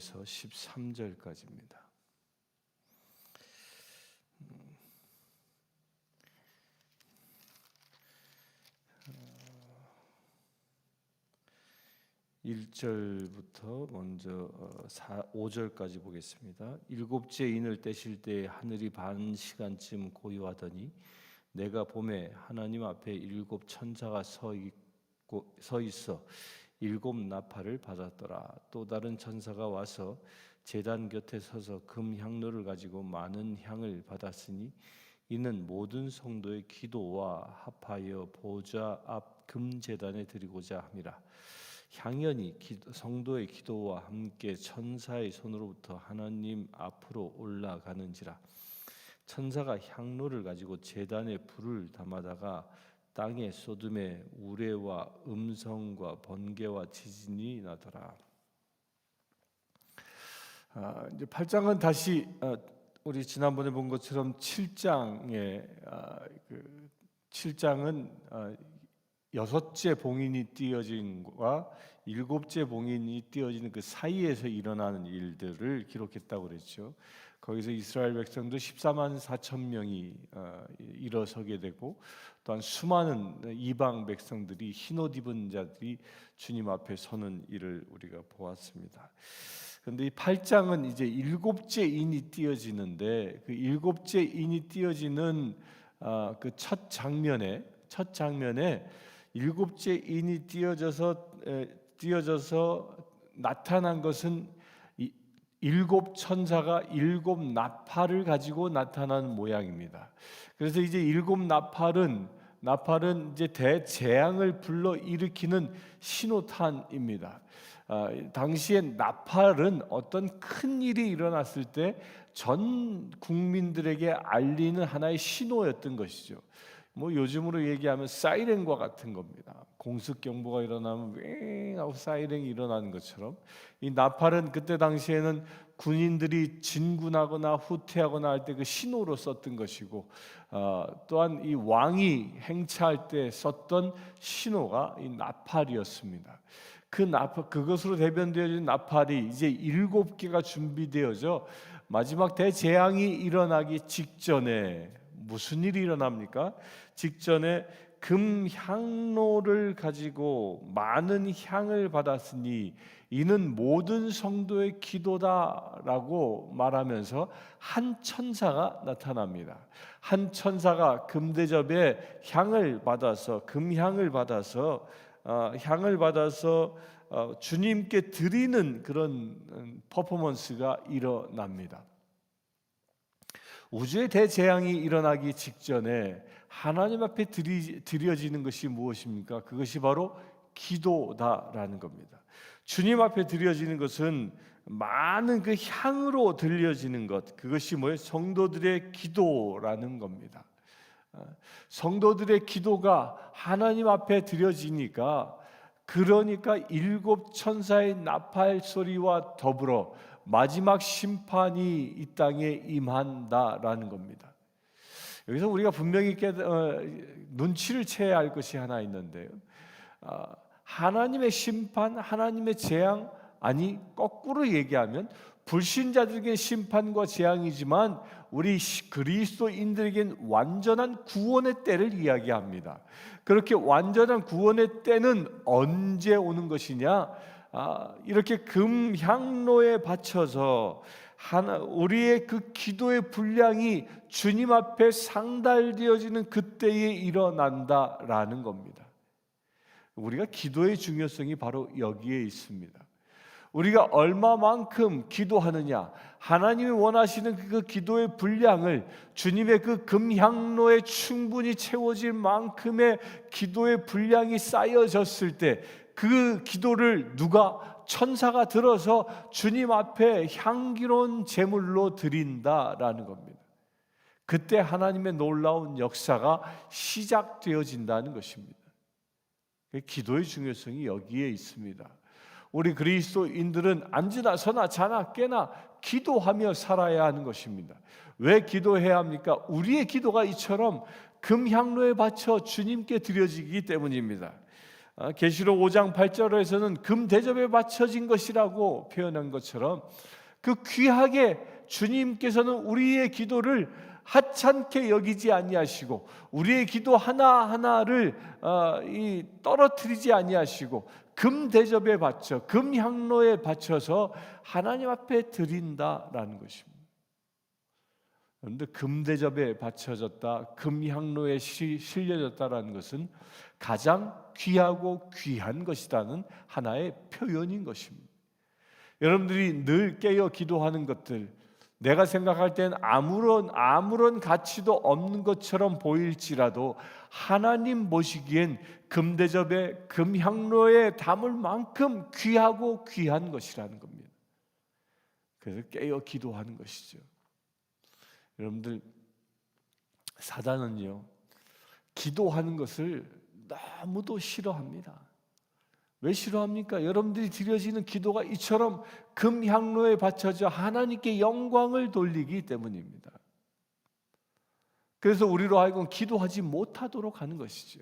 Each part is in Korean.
1절에서 13절까지입니다. 음. 1절부터 먼저 4, 5절까지 보겠습니다. 일곱째 인을 떼실 때 하늘이 반 시간쯤 고요하더니 내가 봄에 하나님 앞에 일곱 천사가 서 있고 서 있어 일곱 나팔을 받았더라. 또 다른 천사가 와서 제단 곁에 서서 금 향로를 가지고 많은 향을 받았으니 이는 모든 성도의 기도와 합하여 보좌 앞 금 제단에 드리고자 함이라. 향연이 성도의 기도와 함께 천사의 손으로부터 하나님 앞으로 올라가는지라 천사가 향로를 가지고 제단에 불을 담아다가 땅에 쏟음에 우레와 음성과 번개와 지진이 나더라. 아, 이제 8장은 다시 아, 우리 지난번에 본 것처럼 7장에 아, 그 7장은 아, 여섯째 봉인이 띄어진과 일곱째 봉인이 띄어지는 그 사이에서 일어나는 일들을 기록했다고 그랬죠. 거기서 이스라엘 백성도 14만 4천 명이 어, 일어서게 되고 또한 수많은 이방 백성들이 흰옷 입은 자들이 주님 앞에 서는 일을 우리가 보았습니다. 그런데 이 8장은 이제 일곱째 인이 띄어지는데 그 일곱째 인이 띄어지는 아, 그첫 장면에 첫 장면에 일곱째 인이 띄어져서 띄어져서 나타난 것은 일곱 천사가 일곱 나팔을 가지고 나타난 모양입니다. 그래서 이제 일곱 나팔은 나팔은 이제 대재앙을 불러 일으키는 신호탄입니다. 아, 당시에 나팔은 어떤 큰 일이 일어났을 때 전 국민들에게 알리는 하나의 신호였던 것이죠. 뭐 요즘으로 얘기하면 사이렌과 같은 겁니다. 공습 경보가 일어나면 윙 하고 사이렌이 일어나는 것처럼 이 나팔은 그때 당시에는 군인들이 진군하거나 후퇴하거나 할 때 그 신호로 썼던 것이고 어, 또한 이 왕이 행차할 때 썼던 신호가 이 나팔이었습니다. 그 나팔 그것으로 대변되어진 나팔이 이제 일곱 개가 준비되어져 마지막 대재앙이 일어나기 직전에 무슨 일이 일어납니까? 직전에 금 향로를 가지고 많은 향을 받았으니 이는 모든 성도의 기도다라고 말하면서 한 천사가 나타납니다. 한 천사가 금대접에 향을 받아서 금향을 받아서 어, 향을 받아서 어, 주님께 드리는 그런 음, 퍼포먼스가 일어납니다. 우주의 대재앙이 일어나기 직전에 하나님 앞에 드리, 드려지는 것이 무엇입니까? 그것이 바로 기도다라는 겁니다. 주님 앞에 드려지는 것은 많은 그 향으로 들려지는 것, 그것이 뭐예요? 성도들의 기도라는 겁니다. 어, 성도들의 기도가 하나님 앞에 드려지니까 그러니까 일곱 천사의 나팔 소리와 더불어 마지막 심판이 이 땅에 임한다라는 겁니다. 여기서 우리가 분명히 깨, 어, 눈치를 채야 할 것이 하나 있는데요. 어, 하나님의 심판, 하나님의 재앙, 아니 거꾸로 얘기하면 불신자들에게 심판과 재앙이지만 우리 그리스도인들에겐 완전한 구원의 때를 이야기합니다. 그렇게 완전한 구원의 때는 언제 오는 것이냐? 아, 이렇게 금향로에 바쳐서 하나 우리의 그 기도의 분량이 주님 앞에 상달되어지는 그때에 일어난다라는 겁니다. 우리가 기도의 중요성이 바로 여기에 있습니다. 우리가 얼마만큼 기도하느냐, 하나님이 원하시는 그 기도의 분량을 주님의 그 금향로에 충분히 채워질 만큼의 기도의 분량이 쌓여졌을 때 그 기도를 누가 천사가 들어서 주님 앞에 향기로운 제물로 드린다라는 겁니다. 그때 하나님의 놀라운 역사가 시작되어진다는 것입니다. 기도의 중요성이 여기에 있습니다. 우리 그리스도인들은 앉으나 서나 자나 깨나 기도하며 살아야 하는 것입니다. 왜 기도해야 합니까? 우리의 기도가 이처럼 금향로에 바쳐 주님께 드려지기 때문입니다. 아, 계시록 5장 8절에서는 금 대접에 바쳐진 것이라고 표현한 것처럼 그 귀하게 주님께서는 우리의 기도를 하찮게 여기지 아니하시고 우리의 기도 하나 하나를 어, 이 떨어뜨리지 아니하시고 금 대접에 바쳐 금 향로에 바쳐서 하나님 앞에 드린다라는 것입니다. 그런데 금 대접에 바쳐졌다, 금 향로에 시- 실려졌다라는 것은 가장 귀하고 귀한 것이라는 하나의 표현인 것입니다. 여러분들이 늘 깨어 기도하는 것들, 내가 생각할 땐 아무런 아무런 가치도 없는 것처럼 보일지라도 하나님 보시기엔 금대접에 금향로에 담을 만큼 귀하고 귀한 것이라는 겁니다. 그래서 깨어 기도하는 것이죠. 여러분들 사단은요 기도하는 것을 너무도 싫어합니다. 왜 싫어합니까? 여러분들이 드려지는 기도가 이처럼 금향로에 바쳐져 하나님께 영광을 돌리기 때문입니다. 그래서 우리로 하여금 기도하지 못하도록 하는 것이죠.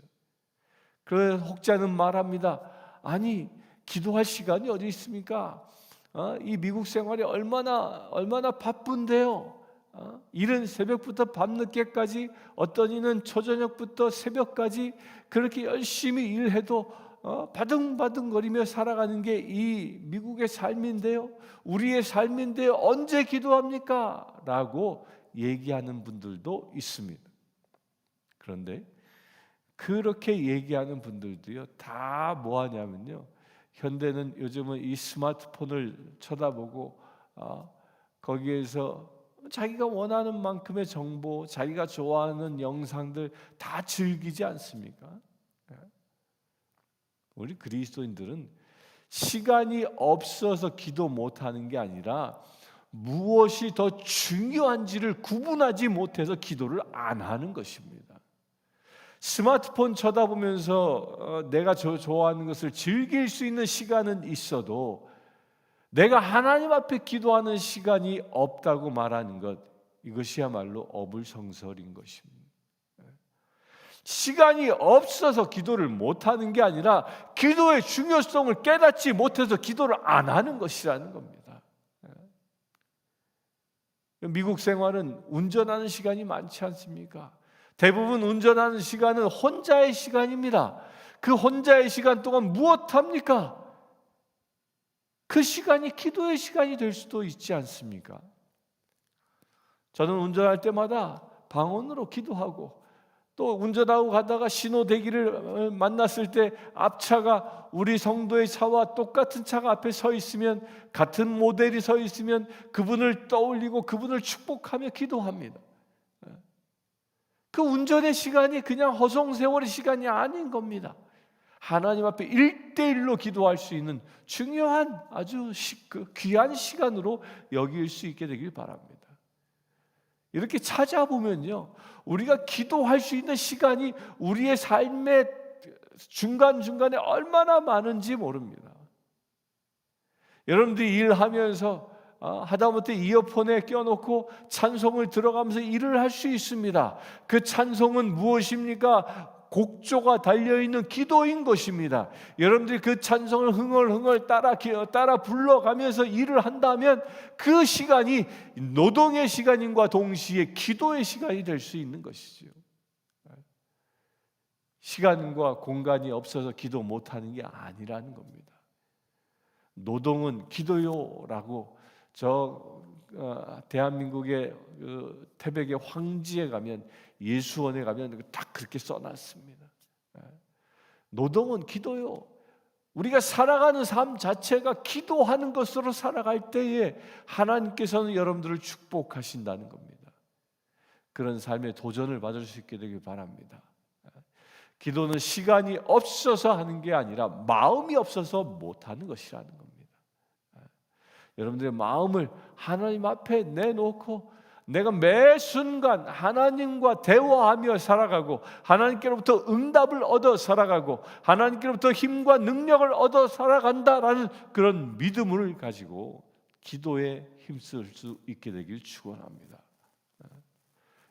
그래서 혹자는 말합니다. 아니 기도할 시간이 어디 있습니까? 어, 이 미국 생활이 얼마나 얼마나 바쁜데요. 어, 이른 새벽부터 밤늦게까지 어떤 이는 초저녁부터 새벽까지 그렇게 열심히 일해도 어, 바둥바둥거리며 살아가는 게 이 미국의 삶인데요. 우리의 삶인데 언제 기도합니까? 라고 얘기하는 분들도 있습니다. 그런데 그렇게 얘기하는 분들도요, 다 뭐 하냐면요. 현대는 요즘은 이 스마트폰을 쳐다보고 어, 거기에서 자기가 원하는 만큼의 정보, 자기가 좋아하는 영상들 다 즐기지 않습니까? 예. 우리 그리스도인들은 시간이 없어서 기도 못하는 게 아니라 무엇이 더 중요한지를 구분하지 못해서 기도를 안 하는 것입니다. 스마트폰 쳐다보면서 어, 내가 저 좋아하는 것을 즐길 수 있는 시간은 있어도 내가 하나님 앞에 기도하는 시간이 없다고 말하는 것 이것이야말로 어불성설인 것입니다. 시간이 없어서 기도를 못하는 게 아니라 기도의 중요성을 깨닫지 못해서 기도를 안 하는 것이라는 겁니다. 미국 생활은 운전하는 시간이 많지 않습니까? 대부분 운전하는 시간은 혼자의 시간입니다. 그 혼자의 시간 동안 무엇 합니까? 그 시간이 기도의 시간이 될 수도 있지 않습니까? 저는 운전할 때마다 방언으로 기도하고 또 운전하고 가다가 신호 대기를 만났을 때 앞차가 우리 성도의 차와 똑같은 차가 앞에 서 있으면 같은 모델이 서 있으면 그분을 떠올리고 그분을 축복하며 기도합니다. 그 운전의 시간이 그냥 허송 세월의 시간이 아닌 겁니다. 하나님 앞에 일대일로 기도할 수 있는 중요한 아주 시, 그 귀한 시간으로 여길 수 있게 되길 바랍니다. 이렇게 찾아보면요. 우리가 기도할 수 있는 시간이 우리의 삶의 중간중간에 얼마나 많은지 모릅니다. 여러분들이 일하면서 어, 하다못해 이어폰에 껴놓고 찬송을 들어가면서 일을 할 수 있습니다. 그 찬송은 무엇입니까? 곡조가 달려 있는 기도인 것입니다. 여러분들이 그 찬송을 흥얼흥얼 따라 따라 불러가면서 일을 한다면 그 시간이 노동의 시간인과 동시에 기도의 시간이 될 수 있는 것이죠. 시간과 공간이 없어서 기도 못 하는 게 아니라는 겁니다. 노동은 기도요라고 저 어, 대한민국의 그 태백의 황지에 가면 예수원에 가면 딱 그렇게 써놨습니다. 예. 노동은 기도요. 우리가 살아가는 삶 자체가 기도하는 것으로 살아갈 때에 하나님께서는 여러분들을 축복하신다는 겁니다. 그런 삶의 도전을 받을 수 있게 되길 바랍니다. 예. 기도는 시간이 없어서 하는 게 아니라 마음이 없어서 못 하는 것이라는 겁니다. 예. 여러분들의 마음을 하나님 앞에 내놓고 내가 매 순간 하나님과 대화하며 살아가고 하나님께로부터 응답을 얻어 살아가고 하나님께로부터 힘과 능력을 얻어 살아간다라는 그런 믿음을 가지고 기도에 힘쓸 수 있게 되길 축원합니다.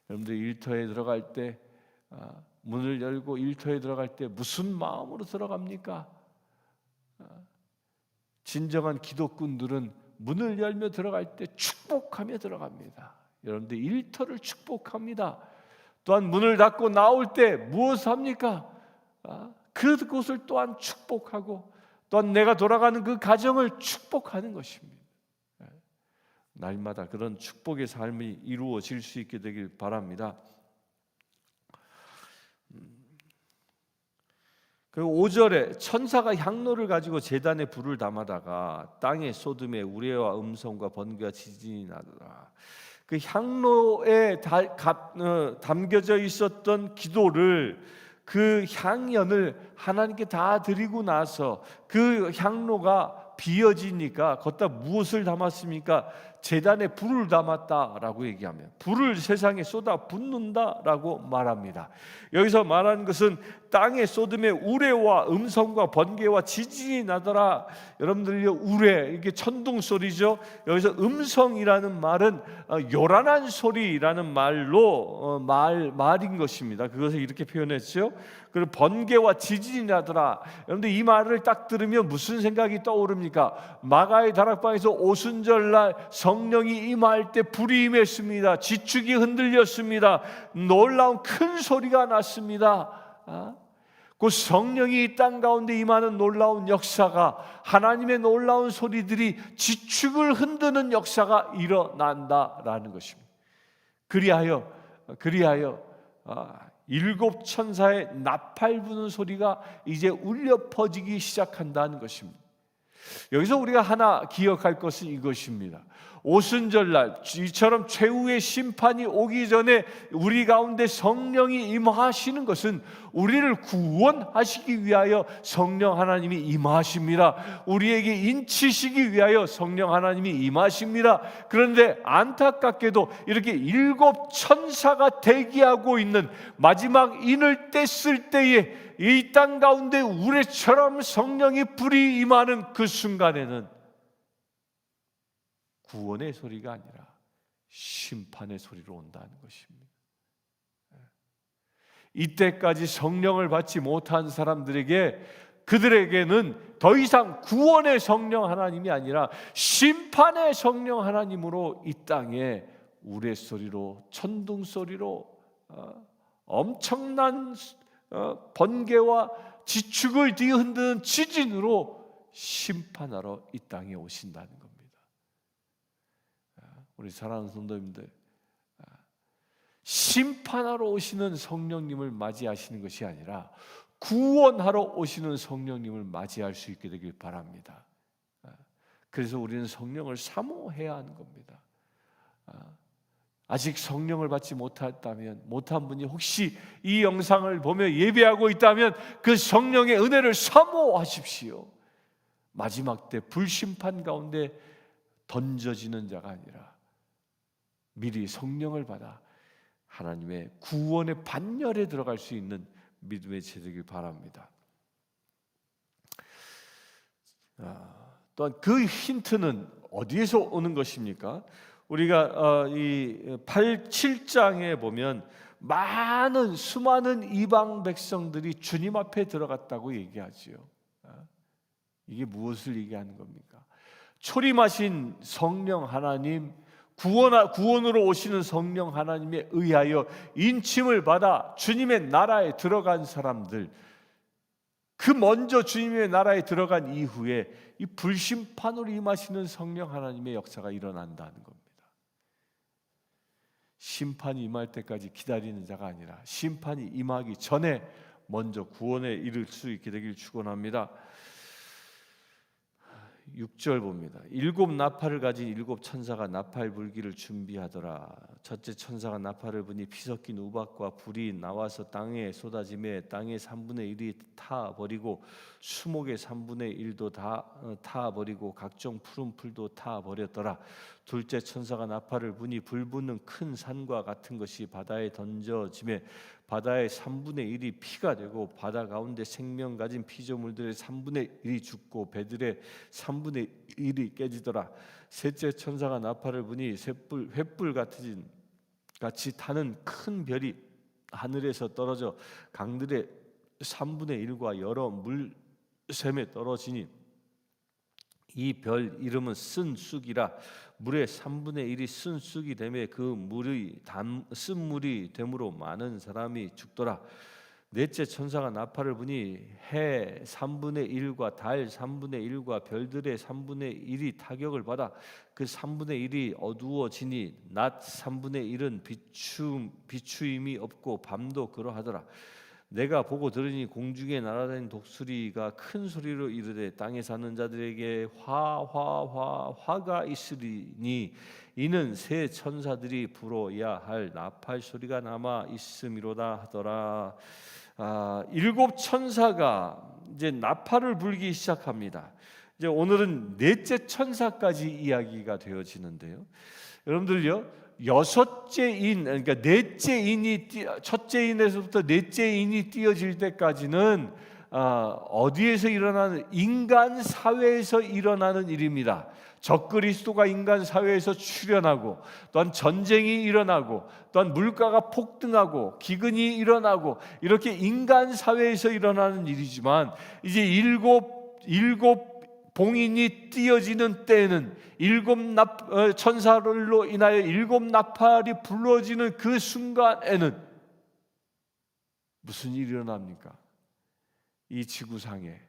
여러분들 일터에 들어갈 때 아, 문을 열고 일터에 들어갈 때 무슨 마음으로 들어갑니까? 어, 진정한 기독군들은 문을 열며 들어갈 때 축복하며 들어갑니다. 여러분들 일터를 축복합니다. 또한 문을 닫고 나올 때 무엇을 합니까? 아, 그곳을 또한 축복하고 또한 내가 돌아가는 그 가정을 축복하는 것입니다. 예. 날마다 그런 축복의 삶이 이루어질 수 있게 되길 바랍니다. 그리고 5절에 천사가 향로를 가지고 제단에 불을 담아다가 땅에 쏟음에 우레와 음성과 번개와 지진이 나더라. 그 향로에 어, 담겨져 있었던 기도를 그 향연을 하나님께 다 드리고 나서 그 향로가 비어지니까 걷다 무엇을 담았습니까? 재단에 불을 담았다라고 얘기하면 불을 세상에 쏟아 붓는다라고 말합니다. 여기서 말하는 것은 땅에 쏟음에 우레와 음성과 번개와 지진이 나더라. 여러분들이 우레 이게 천둥 소리죠. 여기서 음성이라는 말은 어, 요란한 소리라는 말로 어, 말 말인 것입니다. 그것을 이렇게 표현했죠. 그리고 번개와 지진이 나더라. 여러분들 이 말을 딱 들으면 무슨 생각이 떠오릅니까? 마가의 다락방에서 오순절날 성령이 임할 때 불이 임했습니다. 지축이 흔들렸습니다. 놀라운 큰 소리가 났습니다. 아? 그 성령이 이 땅 가운데 임하는 놀라운 역사가 하나님의 놀라운 소리들이 지축을 흔드는 역사가 일어난다라는 것입니다. 그리하여 그리하여 아, 일곱 천사의 나팔 부는 소리가 이제 울려 퍼지기 시작한다는 것입니다. 여기서 우리가 하나 기억할 것은 이것입니다. 오순절날 이처럼 최후의 심판이 오기 전에 우리 가운데 성령이 임하시는 것은 우리를 구원하시기 위하여 성령 하나님이 임하십니다. 우리에게 인치시기 위하여 성령 하나님이 임하십니다. 그런데 안타깝게도 이렇게 일곱 천사가 대기하고 있는 마지막 인을 뗐을 때에 이 땅 가운데 우레처럼 성령이 불이 임하는 그 순간에는 구원의 소리가 아니라 심판의 소리로 온다는 것입니다. 예. 이때까지 성령을 받지 못한 사람들에게 그들에게는 더 이상 구원의 성령 하나님이 아니라 심판의 성령 하나님으로 이 땅에 우레소리로 천둥 소리로 어, 엄청난 어, 번개와 지축을 뒤흔드는 지진으로 심판하러 이 땅에 오신다는 겁니다. 우리 사랑하는 성도님들 심판하러 오시는 성령님을 맞이하시는 것이 아니라 구원하러 오시는 성령님을 맞이할 수 있게 되길 바랍니다. 그래서 우리는 성령을 사모해야 하는 겁니다. 아직 성령을 받지 못했다면 못한 분이 혹시 이 영상을 보며 예배하고 있다면 그 성령의 은혜를 사모하십시오. 마지막 때 불심판 가운데 던져지는 자가 아니라 미리 성령을 받아 하나님의 구원의 반열에 들어갈 수 있는 믿음의 제되길 바랍니다. 아, 또한 그 힌트는 어디에서 오는 것입니까? 우리가 어, 이 8, 7장에 보면 많은 수많은 이방 백성들이 주님 앞에 들어갔다고 얘기하지요. 아, 이게 무엇을 얘기하는 겁니까? 초림하신 성령 하나님 구원, 구원으로 오시는 성령 하나님에 의하여 인침을 받아 주님의 나라에 들어간 사람들, 그 먼저 주님의 나라에 들어간 이후에 이 불심판으로 임하시는 성령 하나님의 역사가 일어난다는 겁니다. 심판이 임할 때까지 기다리는 자가 아니라 심판이 임하기 전에 먼저 구원에 이를 수 있게 되길 축원합니다. 6절 봅니다. 일곱 나팔을 가진 일곱 천사가 나팔 불기를 준비하더라. 첫째 천사가 나팔을 부니 피 섞인 우박과 불이 나와서 땅에 쏟아짐에 땅의 3분의 1이 타 버리고 수목의 3분의 1도 다타 버리고 각종 푸른 풀도 타 버렸더라. 둘째 천사가 나팔을 부니 불 붙는 큰 산과 같은 것이 바다에 던져짐에 바다의 3분의 1이 피가 되고 바다 가운데 생명 가진 피조물들의 3분의 1이 죽고 배들의 3분의 1이 깨지더라. 셋째 천사가 나팔을 부니 셋불 횃불 같은 같이 타는 큰 별이 하늘에서 떨어져 강들의 3분의 1과 여러 물샘에 떨어지니 이 별 이름은 쓴쑥이라 물의 3분의 1이 쓴쑥이 되매 그 물의 담, 쓴물이 되므로 많은 사람이 죽더라. 넷째 천사가 나팔을 부니 해 3분의 1과 달 3분의 1과 별들의 3분의 1이 타격을 받아 그 3분의 1이 어두워지니 낮 3분의 1은 비추, 비추임이 없고 밤도 그러하더라 내가 보고 들으니 공중에 날아다니는 독수리가 큰 소리로 이르되 땅에 사는 자들에게 화화화 화가 있으리니 이는 새 천사들이 불어야 할 나팔 소리가 남아 있음이로다 하더라. 아, 일곱 천사가 이제 나팔을 불기 시작합니다. 이제 오늘은 넷째 천사까지 이야기가 되어지는데요. 여러분들요. 여섯째 인 그러니까 넷째 인이 띄- 첫째 인에서부터 넷째 인이 띄어질 때까지는 아, 어디에서 일어나는 인간 사회에서 일어나는 일입니다. 적그리스도가 인간 사회에서 출현하고 또한 전쟁이 일어나고 또한 물가가 폭등하고 기근이 일어나고 이렇게 인간 사회에서 일어나는 일이지만 이제 일곱 일곱 봉인이 띄어지는 때에는 일곱 납 어, 천사로 인하여 일곱 나팔이 불러지는 그 순간에는 무슨 일이 일어납니까? 이 지구상에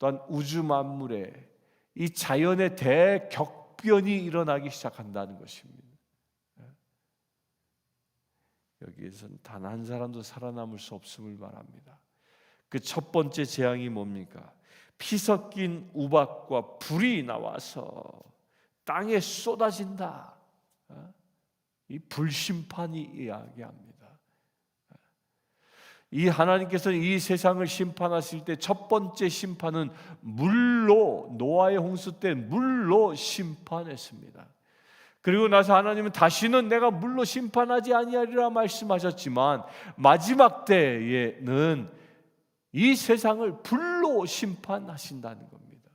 또한 우주 만물에 이 자연의 대격변이 일어나기 시작한다는 것입니다. 여기에서는 단한 사람도 살아남을 수 없음을 말합니다. 그 첫 번째 재앙이 뭡니까? 피 섞인 우박과 불이 나와서 땅에 쏟아진다. 어? 이 불심판이 이야기합니다. 이 하나님께서는 이 세상을 심판하실 때 첫 번째 심판은 물로 노아의 홍수 때 물로 심판했습니다. 그리고 나서 하나님은 다시는 내가 물로 심판하지 아니하리라 말씀하셨지만 마지막 때에는 이 세상을 불로 심판하신다는 겁니다.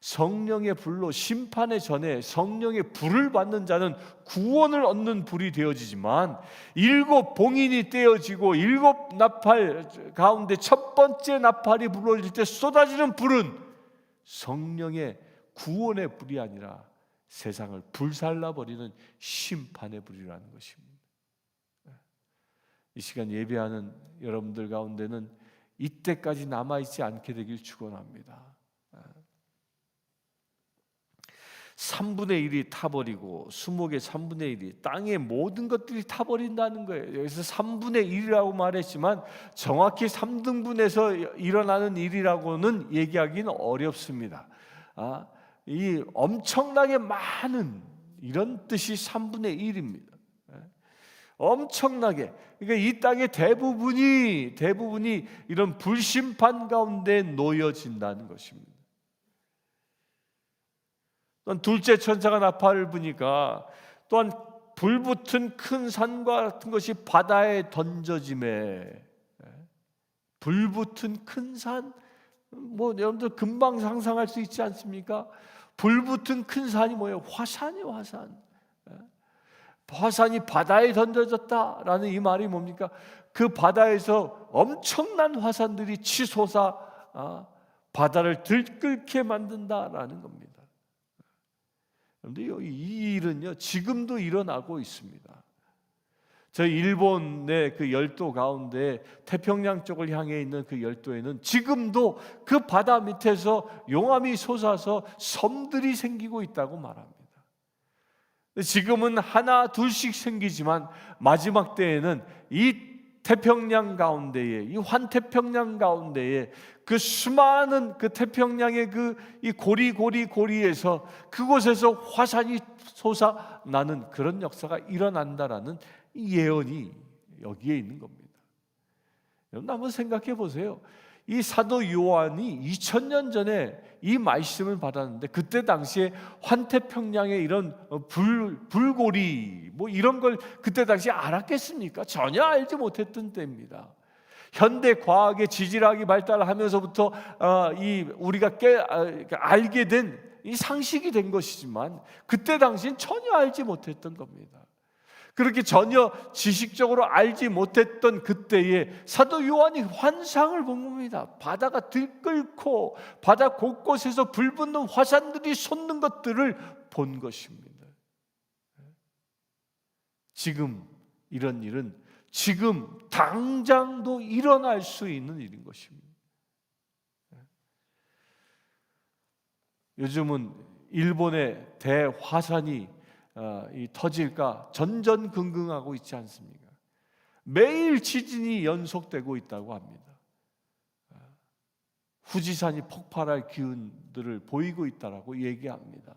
성령의 불로 심판의 전에 성령의 불을 받는 자는 구원을 얻는 불이 되어지지만 일곱 봉인이 떼어지고 일곱 나팔 가운데 첫 번째 나팔이 불어질 때 쏟아지는 불은 성령의 구원의 불이 아니라 세상을 불살라 버리는 심판의 불이라는 것입니다. 이 시간 예배하는 여러분들 가운데는 이때까지 남아 있지 않게 되길 축원합니다. 3분의 1이 타버리고 수목의 3분의 1이 땅의 모든 것들이 타버린다는 거예요. 여기서 3분의 1이라고 말했지만 정확히 3등분해서 일어나는 일이라고는 얘기하기는 어렵습니다. 아, 이 엄청나게 많은 이런 뜻이 3분의 1입니다. 엄청나게 그러니까 이 땅의 대부분이 대부분이 이런 불심판 가운데 놓여진다는 것입니다. 또한 둘째 천사가 나팔을 부니까 또한 불붙은 큰 산과 같은 것이 바다에 던져짐에 불붙은 큰 산, 뭐 여러분들 금방 상상할 수 있지 않습니까? 불붙은 큰 산이 뭐예요? 화산이 화산. 화산이 바다에 던져졌다라는 이 말이 뭡니까? 그 바다에서 엄청난 화산들이 치솟아 아, 바다를 들끓게 만든다라는 겁니다. 그런데 이 일은요 지금도 일어나고 있습니다. 저 일본의 그 열도 가운데 태평양 쪽을 향해 있는 그 열도에는 지금도 그 바다 밑에서 용암이 솟아서 섬들이 생기고 있다고 말합니다. 지금은 하나 둘씩 생기지만 마지막 때에는 이 태평양 가운데에 이 환태평양 가운데에 그 수많은 그 태평양의 그 이 고리 고리 고리에서 그곳에서 화산이 솟아 나는 그런 역사가 일어난다라는 예언이 여기에 있는 겁니다. 여러분 한번 생각해 보세요. 이 사도 요한이 2000년 전에 이 말씀을 받았는데 그때 당시에 환태평양의 이런 불 불고리 뭐 이런 걸 그때 당시에 알았겠습니까? 전혀 알지 못했던 때입니다. 현대 과학의 지질학이 발달하면서부터 어, 이 우리가 깨, 아, 알게 된 이 상식이 된 것이지만 그때 당시엔 전혀 알지 못했던 겁니다. 그렇게 전혀 지식적으로 알지 못했던 그때에 사도 요한이 환상을 본 겁니다. 바다가 들끓고 바다 곳곳에서 불붙는 화산들이 솟는 것들을 본 것입니다. 지금 이런 일은 지금 당장도 일어날 수 있는 일인 것입니다. 요즘은 일본의 대화산이 어, 이 터질까 전전긍긍하고 있지 않습니까? 매일 지진이 연속되고 있다고 합니다. 어, 후지산이 폭발할 기운들을 보이고 있다라고 얘기합니다.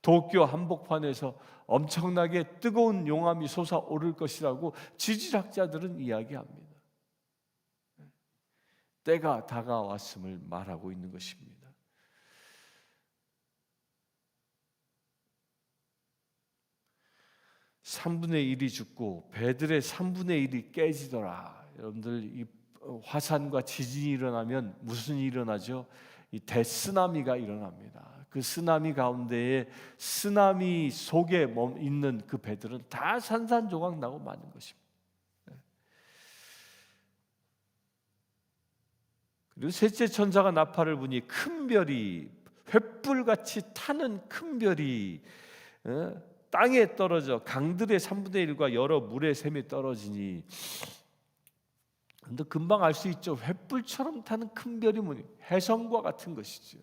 도쿄 한복판에서 엄청나게 뜨거운 용암이 솟아오를 것이라고 지질학자들은 이야기합니다. 때가 다가왔음을 말하고 있는 것입니다. 3분의 1이 죽고 배들의 3분의 1이 깨지더라. 여러분들 이 화산과 지진이 일어나면 무슨 일이 일어나죠? 이 대쓰나미가 일어납니다. 그 쓰나미 가운데에 쓰나미 속에 멈- 있는 그 배들은 다 산산조각 나고 마는 것입니다. 네. 그리고 셋째 천사가 나팔을 부니 큰 별이 횃불같이 타는 큰 별이 어, 땅에 떨어져 강들의 3분의 1과 여러 물의 샘이 떨어지니 근데 금방 알 수 있죠. 횃불처럼 타는 큰 별이 뭐니? 해성과 같은 것이죠.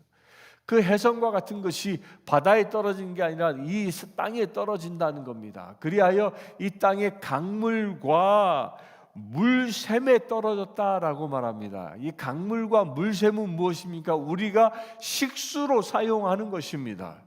그 해성과 같은 것이 바다에 떨어진 게 아니라 이 땅에 떨어진다는 겁니다. 그리하여 이 땅의 강물과 물샘에 떨어졌다라고 말합니다. 이 강물과 물샘은 무엇입니까? 우리가 식수로 사용하는 것입니다.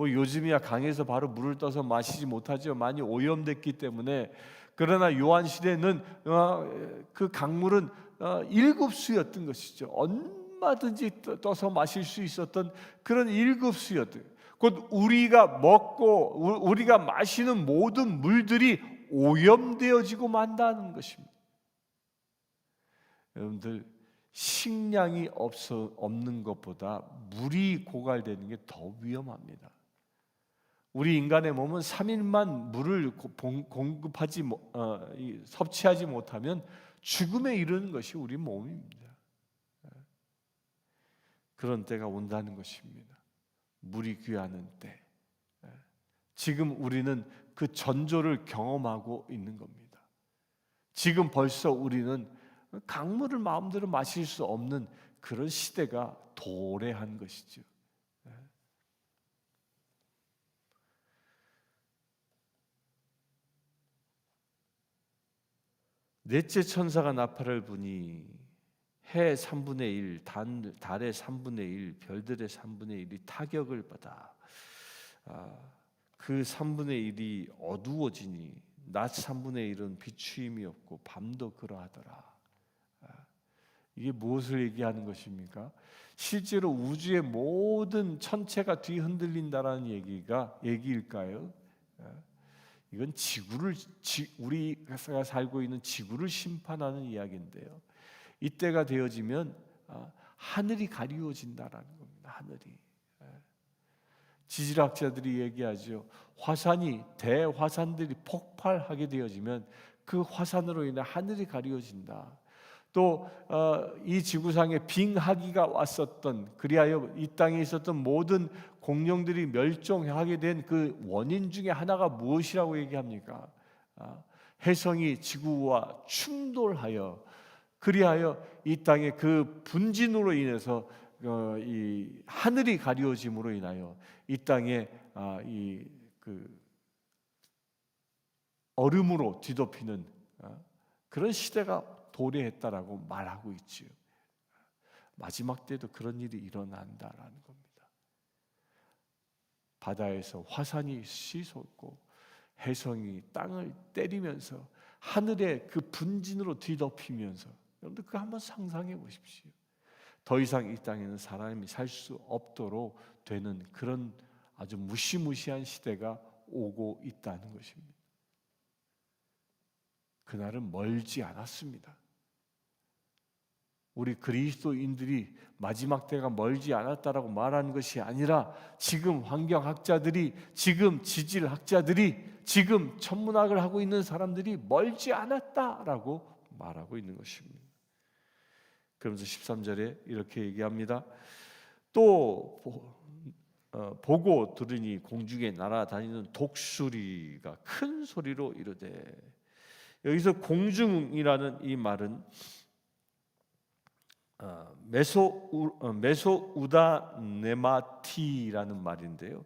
뭐 요즘이야 강에서 바로 물을 떠서 마시지 못하죠. 많이 오염됐기 때문에 그러나 요한 시대는 어, 그 강물은 어, 일급 수였던 것이죠. 얼마든지 떠- 떠서 마실 수 있었던 그런 일급 수였던. 곧 우리가 먹고 우- 우리가 마시는 모든 물들이 오염되어지고 만다는 것입니다. 여러분들 식량이 없어 없는 것보다 물이 고갈되는 게 더 위험합니다. 우리 인간의 몸은 3일만 물을 공급하지 못- 어, 이, 섭취하지 못하면 죽음에 이르는 것이 우리 몸입니다. 예. 그런 때가 온다는 것입니다. 물이 귀하는 때. 예. 지금 우리는 그 전조를 경험하고 있는 겁니다. 지금 벌써 우리는 강물을 마음대로 마실 수 없는 그런 시대가 도래한 것이죠. 넷째 천사가 나팔을 부니 해 3분의 1, 단, 달의 3분의 1, 별들의 3분의 1이 타격을 받아 아, 그 3분의 1이 어두워지니 낮 3분의 1은 비추임이 없고 밤도 그러하더라. 아, 이게 무엇을 얘기하는 것입니까? 실제로 우주의 모든 천체가 뒤흔들린다라는 얘기가 얘기일까요? 아, 이건 지구를 지, 우리가 살고 있는 지구를 심판하는 이야기인데요. 이때가 되어지면 아, 하늘이 가리워진다라는 겁니다. 하늘이 예. 지질학자들이 얘기하죠. 화산이 대화산들이 폭발하게 되어지면 그 화산으로 인해 하늘이 가리워진다. 또이 지구상에 빙하기가 왔었던 그리하여 이 땅에 있었던 모든 공룡들이 멸종하게 된 그 원인 중에 하나가 무엇이라고 얘기합니까? 아, 해성이 지구와 충돌하여 그리하여 이 땅의 그 분진으로 인해서 어, 이 하늘이 가리워짐으로 인하여 이 땅에 아, 이그 얼음으로 뒤덮이는 어, 그런 시대가 도래했다라고 말하고 있지요. 마지막 때도 그런 일이 일어난다라는 겁니다. 바다에서 화산이 씻었고 해성이 땅을 때리면서 하늘의 그 분진으로 뒤덮이면서 여러분들 그거 한번 상상해 보십시오. 더 이상 이 땅에는 사람이 살 수 없도록 되는 그런 아주 무시무시한 시대가 오고 있다는 것입니다. 그날은 멀지 않았습니다. 우리 그리스도인들이 마지막 때가 멀지 않았다라고 말하는 것이 아니라 지금 환경학자들이 지금 지질학자들이 지금 천문학을 하고 있는 사람들이 멀지 않았다라고 말하고 있는 것입니다. 그러면서 13절에 이렇게 얘기합니다. 또 보- 어, 보고 들으니 공중에 날아다니는 독수리가 큰 소리로 이르되 여기서 공중이라는 이 말은 어, 메소 우, 어, 메소 우다 네마티라는 말인데요.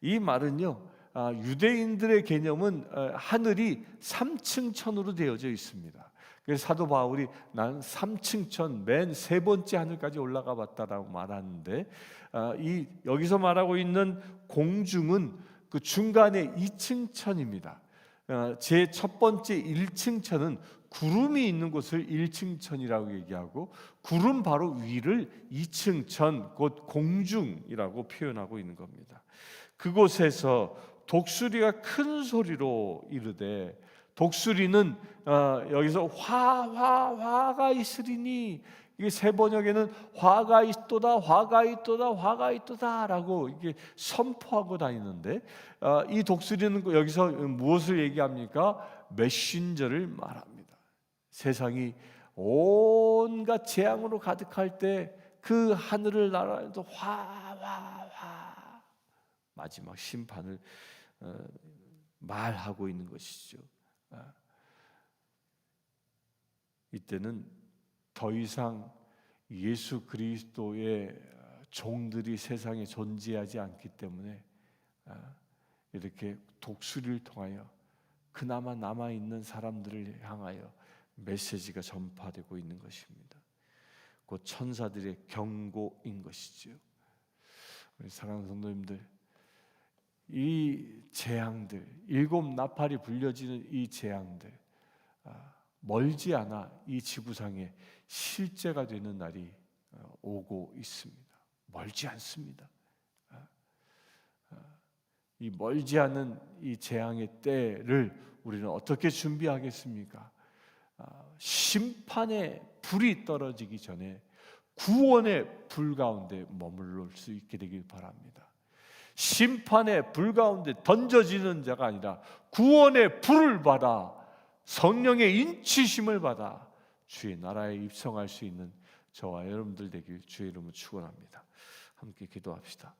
이 말은요 아, 유대인들의 개념은 어, 하늘이 3층 천으로 되어져 있습니다. 그래서 사도 바울이 난 3층 천 맨 세 번째 하늘까지 올라가 봤다라고 말하는데 아, 이 여기서 말하고 있는 공중은 그 중간에 2층 천입니다. 제 첫 번째 1층 천은 구름이 있는 곳을 1층 천이라고 얘기하고 구름 바로 위를 2층 천, 곧 공중이라고 표현하고 있는 겁니다. 그곳에서 독수리가 큰 소리로 이르되 독수리는 어, 여기서 화화 화가 있으리니 이게 세 번역에는 화가 있도다 화가 있도다 화가 있도다라고 이게 선포하고 다니는데 어, 이 독수리는 여기서 무엇을 얘기합니까? 메신저를 말합니다. 세상이 온갖 재앙으로 가득할 때 그 하늘을 날아도 화화화 마지막 심판을 어, 말하고 있는 것이죠. 아. 이때는 더 이상 예수 그리스도의 종들이 세상에 존재하지 않기 때문에 아, 이렇게 독수리를 통하여 그나마 남아 있는 사람들을 향하여 메시지가 전파되고 있는 것입니다. 곧 천사들의 경고인 것이지요. 우리 사랑하는 성도님들, 이 재앙들, 일곱 나팔이 불려지는 이 재앙들, 아, 멀지 않아 이 지구상에 실제가 되는 날이 어, 오고 있습니다. 멀지 않습니다. 아, 아, 이 멀지 않은 이 재앙의 때를 우리는 어떻게 준비하겠습니까? 아, 심판의 불이 떨어지기 전에 구원의 불 가운데 머물러 수 있게 되길 바랍니다. 심판의 불 가운데 던져지는 자가 아니라 구원의 불을 받아 성령의 인치심을 받아 주의 나라에 입성할 수 있는 저와 여러분들 되길 주의 이름으로 축원합니다. 함께 기도합시다.